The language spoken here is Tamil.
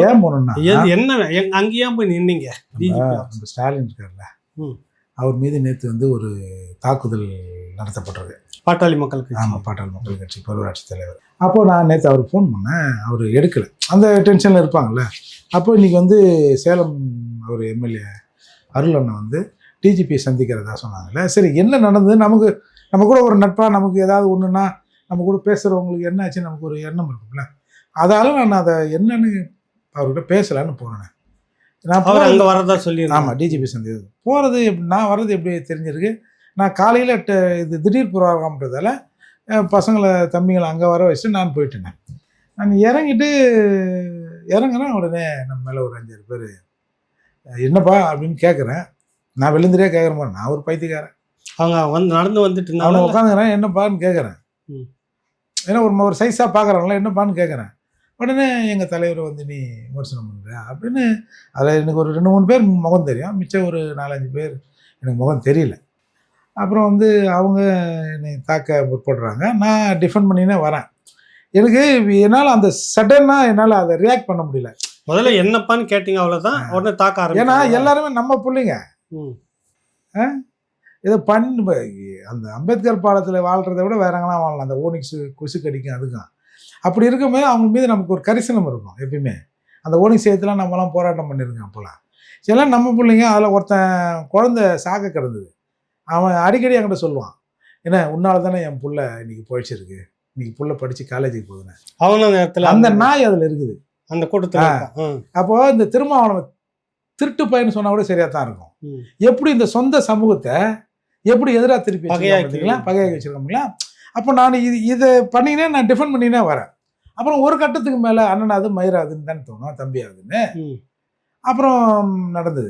ஏன் போனேன்னா எது- என்ன எங்க அங்கேயே போய் நின்னீங்க? ஸ்டாலின் இருக்கார்ல ம். அவர் மீது நேற்று வந்து ஒரு தாக்குதல் நடத்தப்பட்டது பாட்டாளி மக்கள் கட்சி. ஆமாம் பாட்டாளி மக்கள் கட்சி பேரூராட்சி தலைவர். அப்போ நான் நேற்று அவருக்கு ஃபோன் பண்ணேன் அவர் எடுக்கலை. அந்த டென்ஷனில் இருப்பாங்கல்ல. அப்போ இன்னைக்கு வந்து சேலம் ஒரு எம்எல்ஏ அருள் அண்ணன் வந்து டிஜிபி சந்திக்கிறதா சொன்னாங்கல்ல. சரி என்ன நடந்தது? நமக்கு நம்ம கூட ஒரு நட்பாக நமக்கு ஏதாவது ஒன்றுனா நம்ம கூட பேசுகிறவங்களுக்கு என்ன ஆச்சு நமக்கு ஒரு எண்ணம் இருக்கும்ல. அதால நான் அதை என்னன்னு அவர்கிட்ட பேசலான்னு போனேன். நான் அவர் அங்க வரதா சொல்லி ஆமாம் டிஜிபி சந்தேகம் போகிறது நான் வர்றது எப்படி தெரிஞ்சிருக்கு? நான் காலையில் இது திடீர் புரோகிராம்ன்றதால அஹ், பசங்களை தம்பிங்களை அங்கே வர வச்சு நான் போயிட்டேன். நான் இறங்கிட்டு இறங்குறேன் உடனே நம்ம மேலே ஒரு அஞ்சாறு பேர் என்னப்பா அப்படின்னு கேட்குறேன் நான் விழுந்துட்டே கேட்குற மாதிரி நான் ஒரு பைத்தியக்காரன். அவங்க வந்து நடந்து வந்துட்டு அவனை உட்காந்துக்கிறேன் என்னப்பான்னு கேட்குறேன். ஏன்னா ஒரு ஒரு சைஸாக பார்க்குறாங்களா என்னப்பான்னு கேட்குறேன் உடனே எங்கள் தலைவர் வந்து நீ விமர்சனம் பண்ணுற அப்படின்னு அதில் எனக்கு ஒரு ரெண்டு மூணு பேர் முகம் தெரியும். மிச்சம் ஒரு நாலஞ்சு பேர் எனக்கு முகம் தெரியல. அப்புறம் வந்து அவங்க என்னை தாக்க முற்படுறாங்க. நான் டிஃபெண்ட் பண்ணினே வரேன். எனக்கு என்னால் அந்த சடனாக என்னால் அதை ரியாக்ட் பண்ண முடியல. முதல்ல என்னப்பான்னு கேட்டீங்க அவ்வளவுதான். உடனே தாக்க ஏன்னா ஆரம்பிச்சு எல்லாருமே நம்ம பிள்ளைங்க. இதை பண்ணி அந்த அம்பேத்கர் பாலத்தில் வாழ்கிறத விட வேற எங்கெல்லாம் வாழலாம். அந்த ஓனிக்ஸு கொசு கடிக்கும் அதுக்கும் அப்படி இருக்கும்போது அவங்க மீது நமக்கு ஒரு கரிசனம் இருக்கும் எப்பயுமே. அந்த ஓனிக்ஸ் சேர்த்துலாம் நம்மலாம் போராட்டம் பண்ணியிருக்கோம் அப்போலாம். எல்லாம் நம்ம பிள்ளைங்க அதில் ஒருத்தன் குழந்தை சாக கிடந்தது. அவன் அடிக்கடி என்கிட்ட சொல்லுவான் என்ன உன்னால தானே என் புள்ள இன்னைக்கு போயிடுச்சிருக்கு. இன்னைக்கு புள்ள படித்து காலேஜுக்கு போகுதுன்னு. அவனும் அந்த இடத்துல அந்த நாய் அதில் இருக்குது. அந்த கூட்டத்துல. அப்போ இந்த திருமாவளவன் திருட்டு பையன் சொன்னா கூட சரியா தான் இருக்கும். எப்படி இந்த சொந்த சமூகத்தை எப்படி எதிராக திருப்பி பகையாக்கி வச்சிருக்கீங்களா பகையாக்கி வச்சிருக்கோங்களா அப்போ நான் இது இதை பண்ணினே நான் டிஃபெண்ட் பண்ணினே வரேன். அப்புறம் ஒரு கட்டத்துக்கு மேலே அண்ணனாது மயிராதுன்னு தானே தோணும் தம்பியாதுன்னு. அப்புறம் நடந்தது.